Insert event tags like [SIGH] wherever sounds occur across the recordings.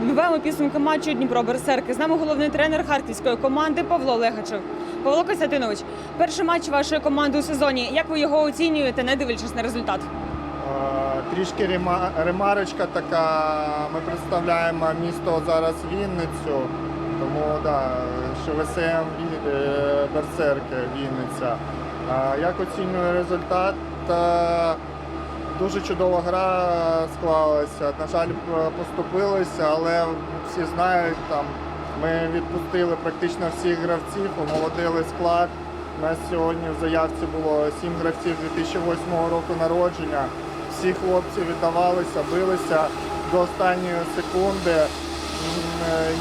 Підбиваємо підсумки матчу Дніпро Берсерки. З нами головний тренер харківської команди Павло Легачев. Павло Костянтинович, перший матч вашої команди у сезоні. Як ви його оцінюєте, не дивлячись на результат? Е, Трішки рема- ремарочка така. Ми представляємо місто зараз Вінницю, тому да, ШВСМ Ві- е, Берсерки Вінниця. Е, Як оцінюю результат? Дуже чудова гра склалася. На жаль, поступилися, але всі знають, там ми відпустили практично всіх гравців, омолодили склад. У нас сьогодні в заявці було сім гравців 2008 року народження. Всі хлопці віддавалися, билися до останньої секунди. Е,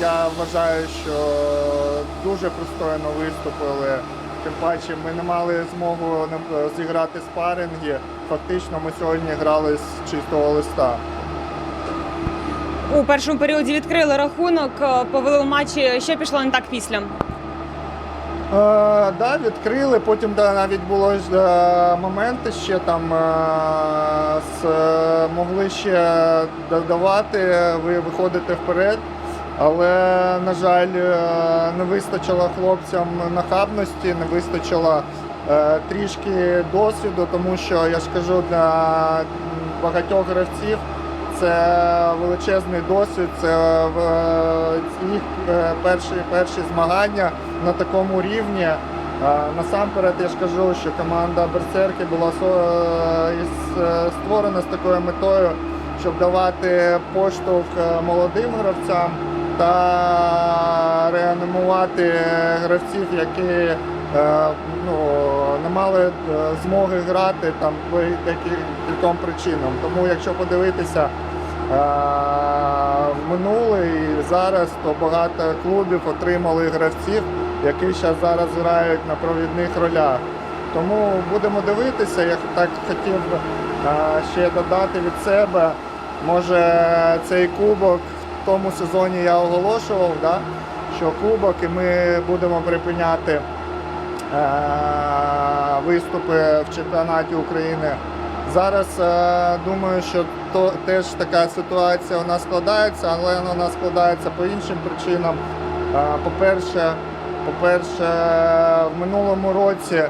Я вважаю, що дуже пристойно виступили. Тим паче ми не мали змогу зіграти спаринги. Фактично ми сьогодні грали з чистого листа. У першому періоді відкрили рахунок, е, повели у матчі. Що пішло не так після? Е, да, відкрили. Потім да, навіть було е, моменти ще там е, з, е, могли ще додавати, виходити вперед. Але, на жаль, е, не вистачило хлопцям нахабності, не вистачило е, трішки досвіду, тому що я ж кажу, для багатьох гравців це величезний досвід, це їх е, перші, перші змагання на такому рівні. Насамперед я ж кажу, що команда Берсерки була створена з такою метою, щоб давати поштовх молодим гравцям та реанімувати гравців, які е, ну, не мали е, змоги грати там по декільком причинам. Тому якщо подивитися е, в минуле і зараз, то багато клубів отримали гравців, які зараз грають на провідних ролях. Тому будемо дивитися. Я так хотів ще додати від себе. Може цей кубок тому сезоні я оголошував, да? що кубок і ми будемо припиняти е, виступи в чемпіонаті України. Зараз е, думаю, що то теж така ситуація у нас складається, але вона складається по іншим причинам. Е, По-перше, по-перше, в минулому році е,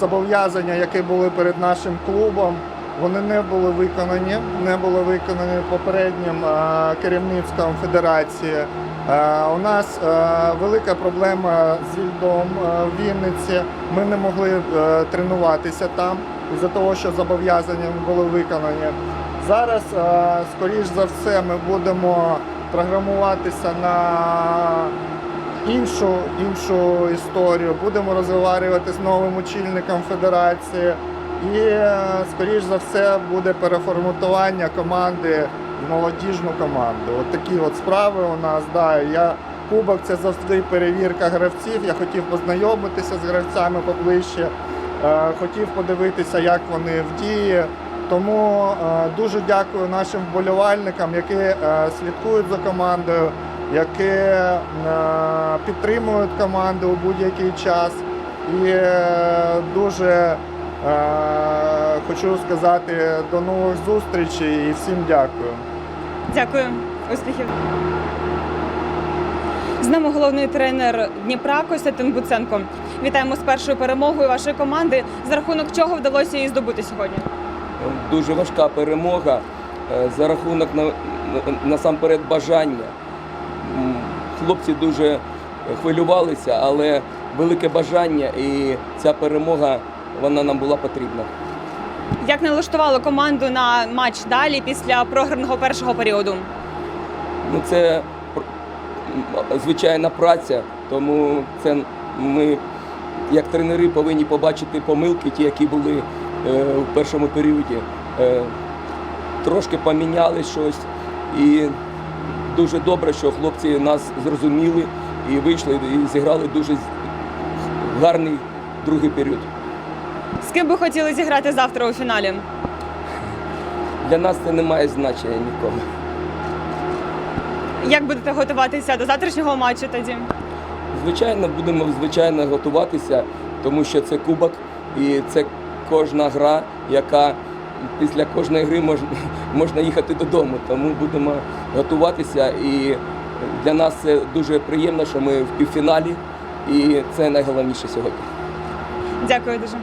зобов'язання, які були перед нашим клубом, вони не були виконані, не були виконані попереднім е, керівництвом федерації. Е, У нас е, велика проблема з льдом в Вінниці. Ми не могли тренуватися там із-за того, що зобов'язання були виконані. Зараз, скоріш за все, ми будемо програмуватися на іншу, іншу історію. Будемо розвивати з новим очільником федерації. І, е, скоріш за все, буде переформатування команди в молодіжну команду. От такі от справи у нас. Да. Я, кубок це завжди перевірка гравців. Я хотів познайомитися з гравцями поближче, е, хотів подивитися, як вони в дії. Тому е, дуже дякую нашим вболівальникам, які слідкують за командою, які підтримують команду у будь-який час. І дуже хочу сказати до нових зустрічей і всім дякую. Дякую, успіхів. З нами головний тренер Дніпра Костянтин Буценко. Вітаємо з першою перемогою вашої команди. За рахунок чого вдалося її здобути сьогодні? Дуже важка перемога е, за рахунок на- на- насамперед бажання. Хлопці дуже хвилювалися, але велике бажання і ця перемога вона нам була потрібна. Як налаштували команду на матч далі після програного першого періоду? Ну, це звичайна праця, тому це ми, як тренери, повинні побачити помилки, ті, які були е, в першому періоді. Е, трошки поміняли щось, і дуже добре, що хлопці нас зрозуміли і вийшли, і зіграли дуже гарний другий період. З ким би хотіли зіграти завтра у фіналі? Для нас це не має значення нікого. Як будете готуватися до завтрашнього матчу тоді? Звичайно, будемо звичайно готуватися, тому що це кубок і це кожна гра, яка після кожної гри можна, [LAUGHS] можна їхати додому. Тому будемо готуватися. І для нас це дуже приємно, що ми в півфіналі, і це найголовніше сьогодні. Дякую дуже.